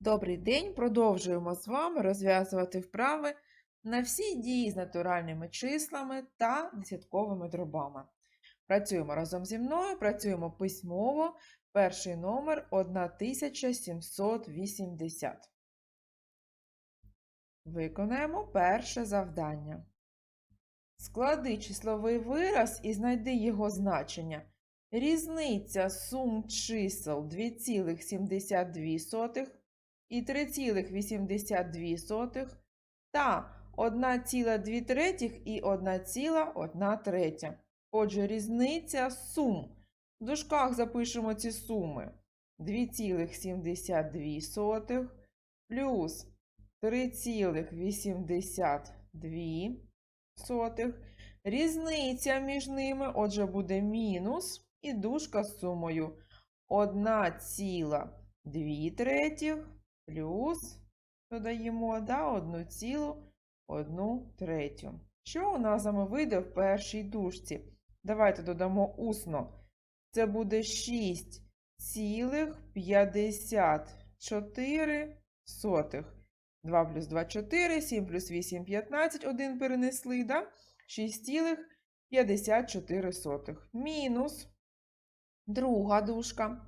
Добрий день! Продовжуємо з вами розв'язувати вправи на всі дії з натуральними числами та десятковими дробами. Працюємо разом зі мною, працюємо письмово. Перший номер 1780. Виконаємо перше завдання. Склади числовий вираз і знайди його значення. Різниця сум чисел 2,72 і 3,82 та 1,2 третіх і 1,1 третя. Отже, різниця сум. В дужках запишемо ці суми. 2,72 плюс 3,82. Різниця між ними, отже, буде мінус і дужка з сумою 1,2 третіх плюс додаємо да, 1,1 третю. Що у нас з вами вийде в першій дужці? Давайте додамо усно. Це буде 6,54 сотих. 2 плюс 2 – 4, 7 плюс 8 – 15, 1 перенесли, да? 6,54 сотих. Мінус друга дужка.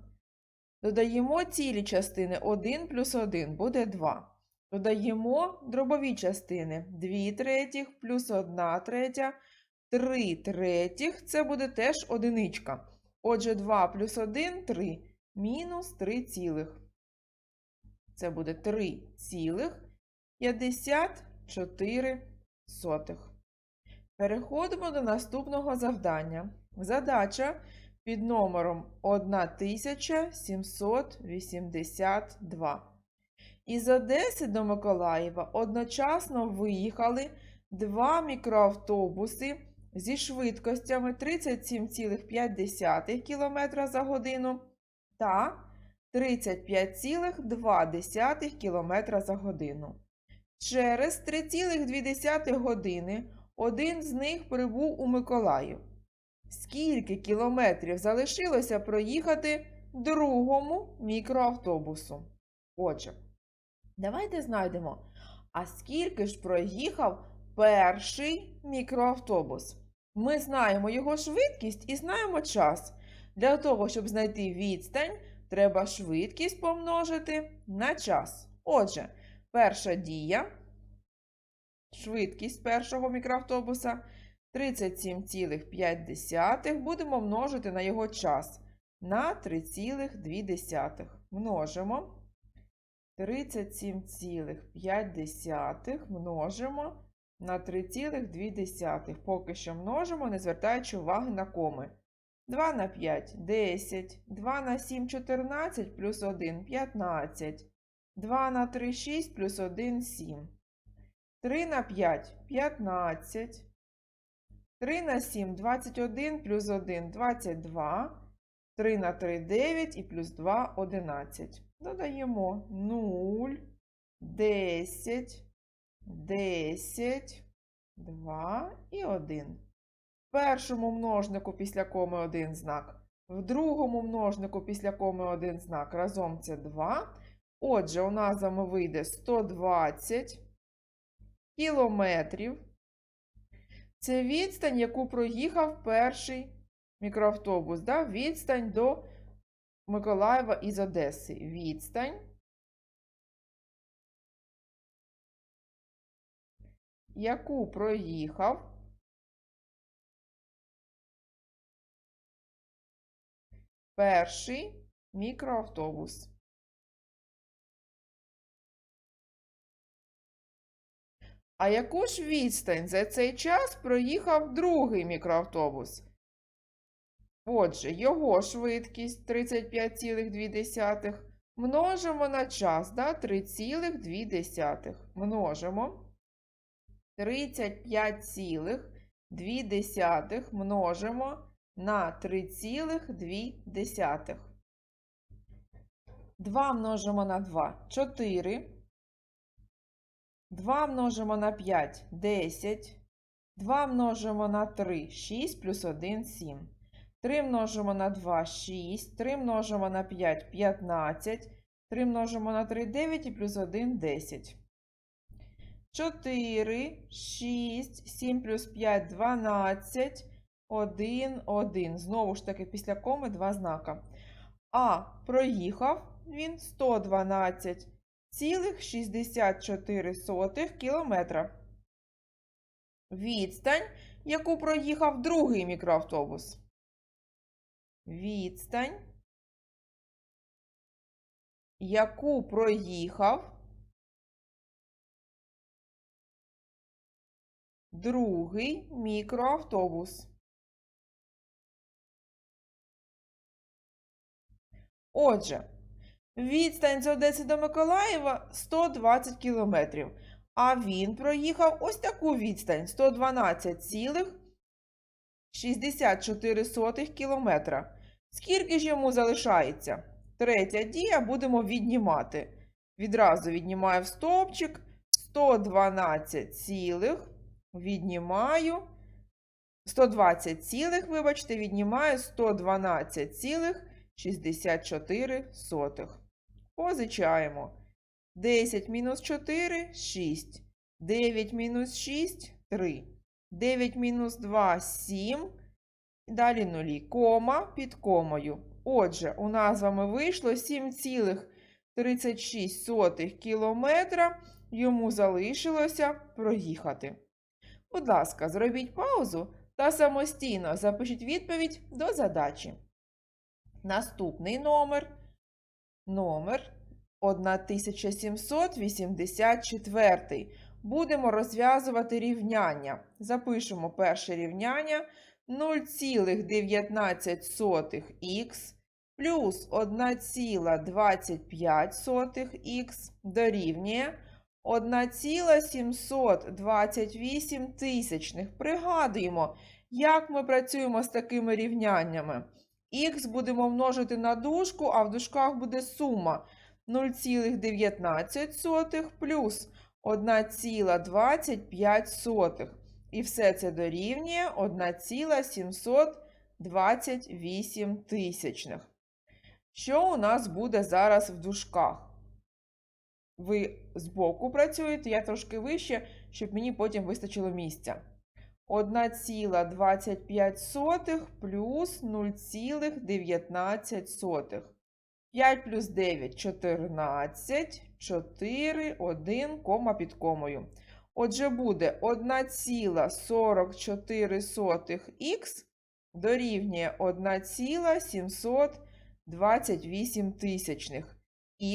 Додаємо цілі частини 1 плюс 1 буде 2. Додаємо дробові частини 2 третіх плюс 1 третя, 3 третіх. Це буде теж одиничка. Отже, 2 плюс 1 – 3. Мінус 3 цілих. Це буде 3 цілих 54 сотих. Переходимо до наступного завдання. Задача під номером 1782. Із Одеси до Миколаєва одночасно виїхали два мікроавтобуси зі швидкостями 37,5 км за годину та 35,2 км за годину. Через 3,2 години один з них прибув у Миколаїв. Скільки кілометрів залишилося проїхати другому мікроавтобусу? Отже, давайте знайдемо, а скільки ж проїхав перший мікроавтобус? Ми знаємо його швидкість і знаємо час. Для того, щоб знайти відстань, треба швидкість помножити на час. Отже, перша дія, швидкість першого мікроавтобуса 37,5 будемо множити на його час на 3,2. Множимо 37,5 множимо на 3,2. Поки що множимо, не звертаючи уваги на коми. 2 на 5 – 10, 2 на 7 – 14, плюс 1 – 15, 2 на 3 – 6, плюс 1 – 7. 3 на 5 – 15. 3 на 7 – 21, плюс 1 – 22. 3 на 3 – 9 і плюс 2 – 11. Додаємо 0, 10, 10, 2 і 1. В першому множнику після коми 1 знак. В другому множнику після коми 1 знак. Разом це 2. Отже, у нас вийде 120 кілометрів. Це відстань, яку проїхав перший мікроавтобус. Да? Відстань до Миколаєва із Одеси. Відстань. Яку проїхав перший мікроавтобус. А яку ж відстань за цей час проїхав другий мікроавтобус? Отже, його швидкість 35,2 множимо на час, да, 3,2. Множимо 35,2 множимо на 3,2. 2 множимо на 2 – 4. 2 множимо на 5 – 10. 2 множимо на 3 – 6 плюс 1 – 7. 3 множимо на 2 – 6. 3 множимо на 5 – 15. 3 множимо на 3 9 і плюс 1 10. 4, 6, 7 плюс 5 12, 1, 1. Знову ж таки, після коми два знака. А проїхав він 112,64 кілометра. Відстань, яку проїхав другий мікроавтобус. Відстань, яку проїхав другий мікроавтобус. Отже, відстань з Одеси до Миколаєва 120 кілометрів. А він проїхав ось таку відстань 112,64 кілометра. Скільки ж йому залишається? Третя дія будемо віднімати. Відразу віднімаю в стовпчик 112 цілих, віднімаю 120 цілих, вибачте, віднімаю 112,64. Позичаємо. 10 мінус 4 – 6. 9 мінус 6 – 3. 9 мінус 2 – 7. Далі нулі. Кома під комою. Отже, у нас з вами вийшло 7,36 кілометра. Йому залишилося проїхати. Будь ласка, зробіть паузу та самостійно запишіть відповідь до задачі. Наступний номер. Номер 1784. Будемо розв'язувати рівняння. Запишемо перше рівняння 0,19х плюс 1,25х дорівнює 1,728. Пригадуємо, як ми працюємо з такими рівняннями. Х будемо множити на дужку, а в дужках буде сума 0,19 плюс 1,25. І все це дорівнює 1,728 тисячних. Що у нас буде зараз в дужках? Ви збоку працюєте, я трошки вище, щоб мені потім вистачило місця. 1,25 плюс 0,19. 5 плюс 9 – 14, 4, 1, кома під комою. Отже, буде 1,44х дорівнює 1,728 тисячних.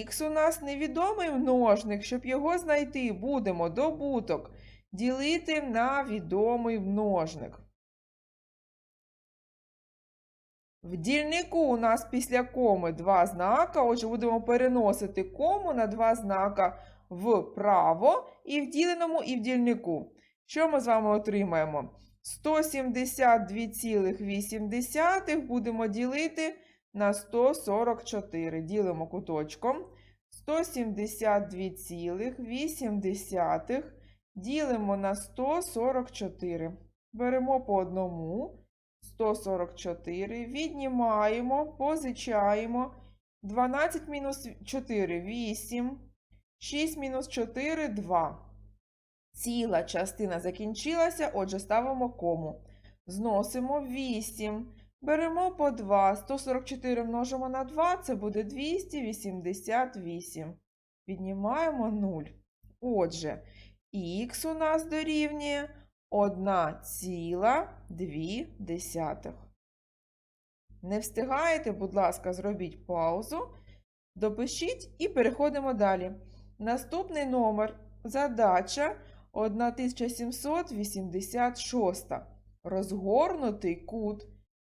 Х у нас невідомий множник. Щоб його знайти, будемо добуток ділити на відомий множник. В дільнику у нас після коми два знака, отже, будемо переносити кому на два знака вправо і в діленому, і в дільнику. Що ми з вами отримаємо? 172,8 будемо ділити на 144. Ділимо куточком. 172,8 ділимо на 144. Беремо по одному. 144. Віднімаємо, позичаємо. 12 мінус 4 8. 6 мінус 4 2. Ціла частина закінчилася, отже, ставимо кому. Зносимо 8. Беремо по 2. 144 множимо на 2, це буде 288. Віднімаємо 0. Отже, х у нас дорівнює 1,2. Не встигаєте, будь ласка, зробіть паузу, допишіть і переходимо далі. Наступний номер задача 1786. Розгорнутий кут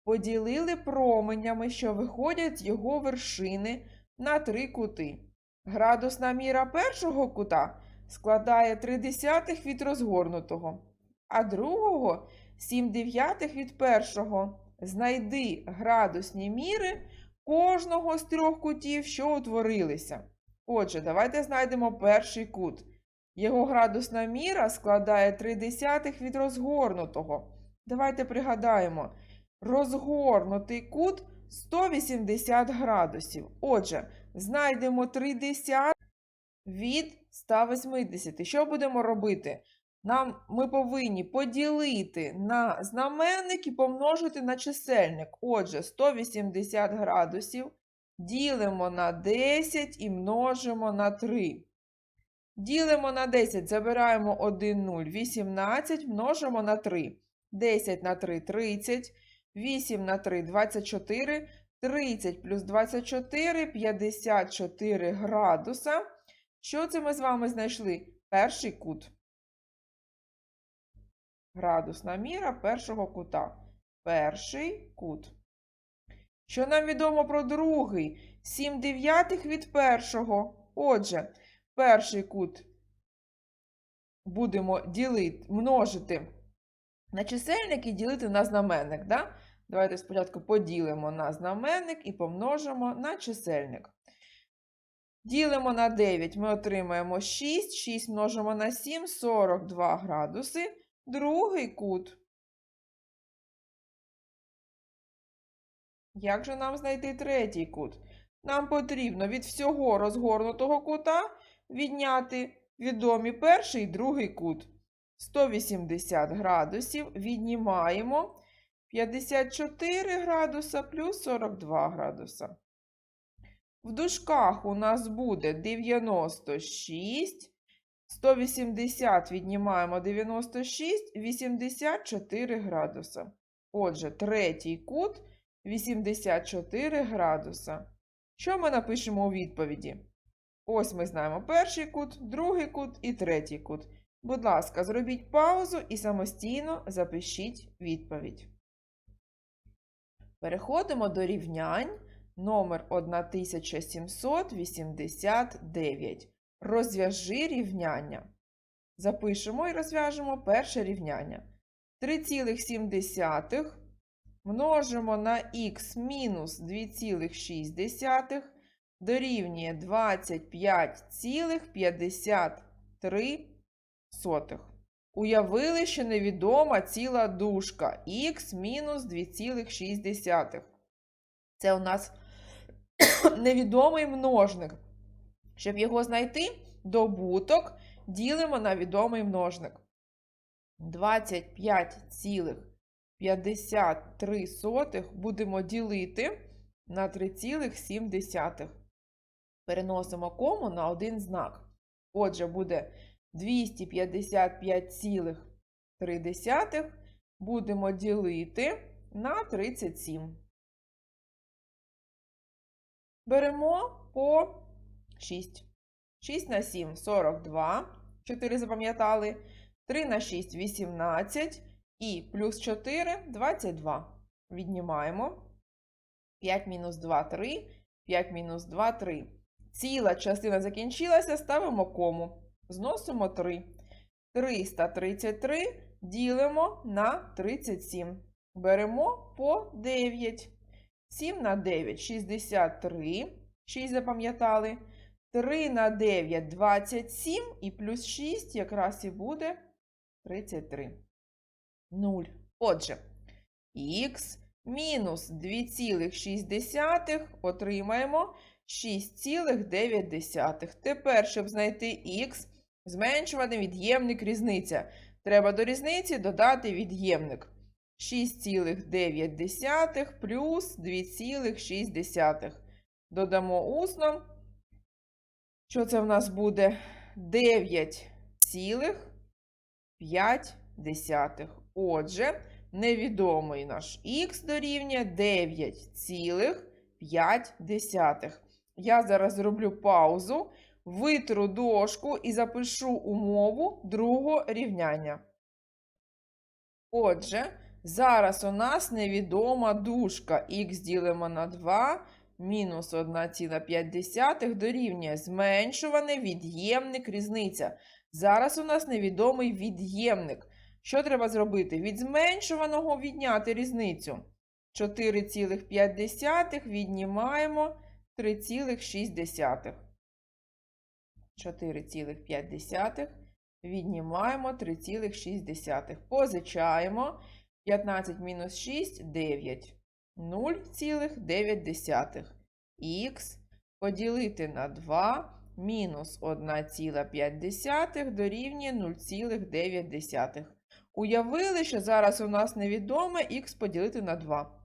поділили променями, що виходять з його вершини на три кути. Градусна міра першого кута складає 3 десятих від розгорнутого, а другого 7 дев'ятих від першого. Знайди градусні міри кожного з трьох кутів, що утворилися. Отже, давайте знайдемо перший кут. Його градусна міра складає 3 десятих від розгорнутого. Давайте пригадаємо, розгорнутий кут 180 градусів. Отже, знайдемо 3 десятих від 180. Що будемо робити? Нам ми повинні поділити на знаменник і помножити на чисельник. Отже, 180 градусів ділимо на 10 і множимо на 3. Ділимо на 10, забираємо 1 0, 18, множимо на 3. 10 на 3 30, 8 на 3 24, 30 плюс 24 54 градуса. Що це ми з вами знайшли? Перший кут. Градусна міра першого кута. Перший кут. Що нам відомо про другий? 7 дев'ятих від першого. Отже, перший кут будемо ділити, множити на чисельник і ділити на знаменник. Да? Давайте спочатку поділимо на знаменник і помножимо на чисельник. Ділимо на 9, ми отримаємо 6, 6 множимо на 7, 42 градуси. Другий кут. Як же нам знайти третій кут? Нам потрібно від всього розгорнутого кута відняти відомі перший і другий кут. 180 градусів віднімаємо 54 градуса плюс 42 градуса. В дужках у нас буде 96. 180 віднімаємо 96, 84 градуса. Отже, третій кут 84 градуса. Що ми напишемо у відповіді? Ось ми знаємо перший кут, другий кут і третій кут. Будь ласка, зробіть паузу і самостійно запишіть відповідь. Переходимо до рівнянь номер 1789. Розв'яжи рівняння. Запишемо і розв'яжемо перше рівняння. 3,7 множимо на х мінус 2,6 дорівнює 25,53. Уявили, що невідома ціла дужка х мінус 2,6. Це у нас невідомий множник. Щоб його знайти, добуток ділимо на відомий множник. 25,53 будемо ділити на 3,7. Переносимо кому на один знак. Отже, буде 255,3 будемо ділити на 37. Беремо по 6. 6 на 7 42. 4 запам'ятали. 3 на 6 18. І плюс 4 22. Віднімаємо. 5 мінус 2 3. 5 мінус 2 3. Ціла частина закінчилася, ставимо кому. Зносимо 3. 333 ділимо на 37. Беремо по 9. 7 на 9 63. 6 запам'ятали. 3 на 9 27 і плюс 6 якраз і буде 33. 0. Отже, х мінус 2,6 отримаємо 6,9. Тепер, щоб знайти х, зменшувати від'ємник різниця. Треба до різниці додати від'ємник. 6,9 плюс 2,6. Додамо усно. Що це в нас буде? 9,5. Отже, невідомий наш х дорівнює 9,5. Я зараз зроблю паузу, витру дошку і запишу умову другого рівняння. Отже, зараз у нас невідома дужка х ділимо на 2 мінус 1,5 дорівнює зменшуваний від'ємник різниця. Зараз у нас невідомий від'ємник. Що треба зробити? Від зменшуваного відняти різницю. 4,5 віднімаємо 3,6. 4,5 віднімаємо 3,6. Позичаємо 15 мінус 6 9. 0,9. Х поділити на 2 мінус 1,5 дорівнює 0,9. Уявили, що зараз у нас невідоме х поділити на 2.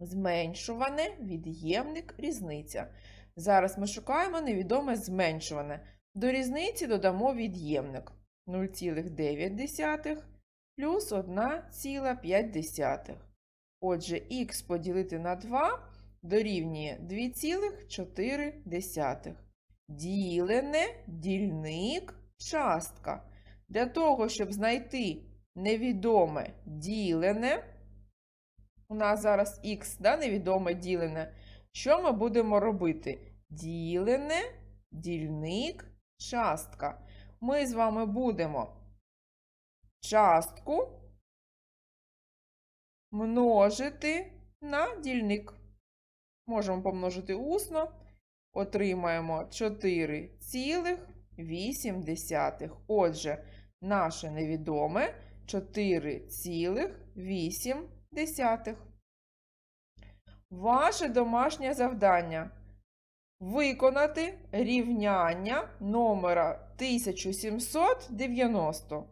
Зменшуване, від'ємник, різниця. Зараз ми шукаємо невідоме зменшуване. До різниці додамо від'ємник 0,9 плюс 1,5. Отже, х поділити на 2 дорівнює 2,4. Ділене, дільник, частка. Для того, щоб знайти невідоме ділене, у нас зараз х, да, невідоме ділене. Що ми будемо робити? Ділене, дільник, частка. Ми з вами будемо частку множити на дільник. Можемо помножити усно. Отримаємо 4,8. Отже, наше невідоме 4,8. Ваше домашнє завдання виконати рівняння номера 1790.